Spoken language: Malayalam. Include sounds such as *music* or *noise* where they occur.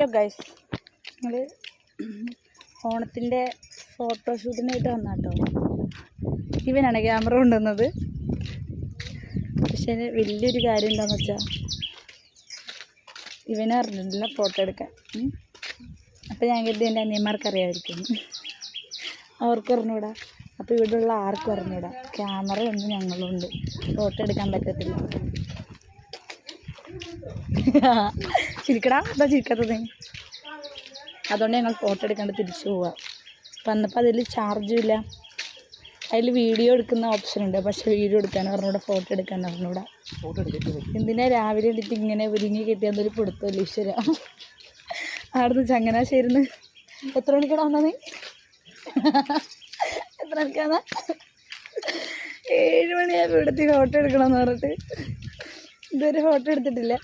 ഹലോ ഗൈസ് ഞങ്ങൾ ഓണത്തിന്റെ ഫോട്ടോഷൂട്ടിനായിട്ട് വന്ന കേട്ടോ ഇവനാണ് ക്യാമറ കൊണ്ടുവന്നത്. പക്ഷേ വലിയൊരു കാര്യം എന്താണെന്ന് വെച്ചാൽ ഇവനെ അറിഞ്ഞിട്ടില്ല ഫോട്ടോ എടുക്കാൻ അപ്പം അപ്പോൾ ഞാൻ കരുതി എന്റെ അനിയന്മാർക്ക് അറിയാമായിരിക്കും അവർക്ക് അറിഞ്ഞൂടാ. അപ്പോൾ ഇവിടെയുള്ള ആർക്കും അറിഞ്ഞൂടാ. ക്യാമറ ഒന്നും ഞങ്ങളുണ്ട്. ഫോട്ടോ എടുക്കാൻ പറ്റത്തില്ല. *laughs* ചിരിക്കടാ എന്താ ചിരിക്കാത്തത്? അതുകൊണ്ട് ഞങ്ങൾ ഫോട്ടോ എടുക്കാണ്ട് തിരിച്ചു പോവാം. വന്നപ്പോൾ അതിൽ ചാർജും ഇല്ല. അതിൽ വീഡിയോ എടുക്കുന്ന ഓപ്ഷൻ ഉണ്ട്. പക്ഷെ വീഡിയോ എടുക്കാൻ പറഞ്ഞൂടാ ഫോട്ടോ എടുക്കാൻ പറഞ്ഞൂടാ. എന്തിനാ രാവിലെ എടുത്ത് ഇങ്ങനെ ഒരുങ്ങി കിട്ടിയാൽ ഒരു പിടുത്തമല്ലോ ഈശ്വര? അവിടുന്ന് ചങ്ങനാശ്ശേരിന്ന് എത്ര മണിക്കാണ് വന്നത് എത്ര മണിക്കാണ് ഏഴ് മണിയായപ്പോൾ ഇവിടുത്തെ ഫോട്ടോ എടുക്കണമെന്ന് പറഞ്ഞിട്ട്. ഇതുവരെ ഫോട്ടോ എടുത്തിട്ടില്ല.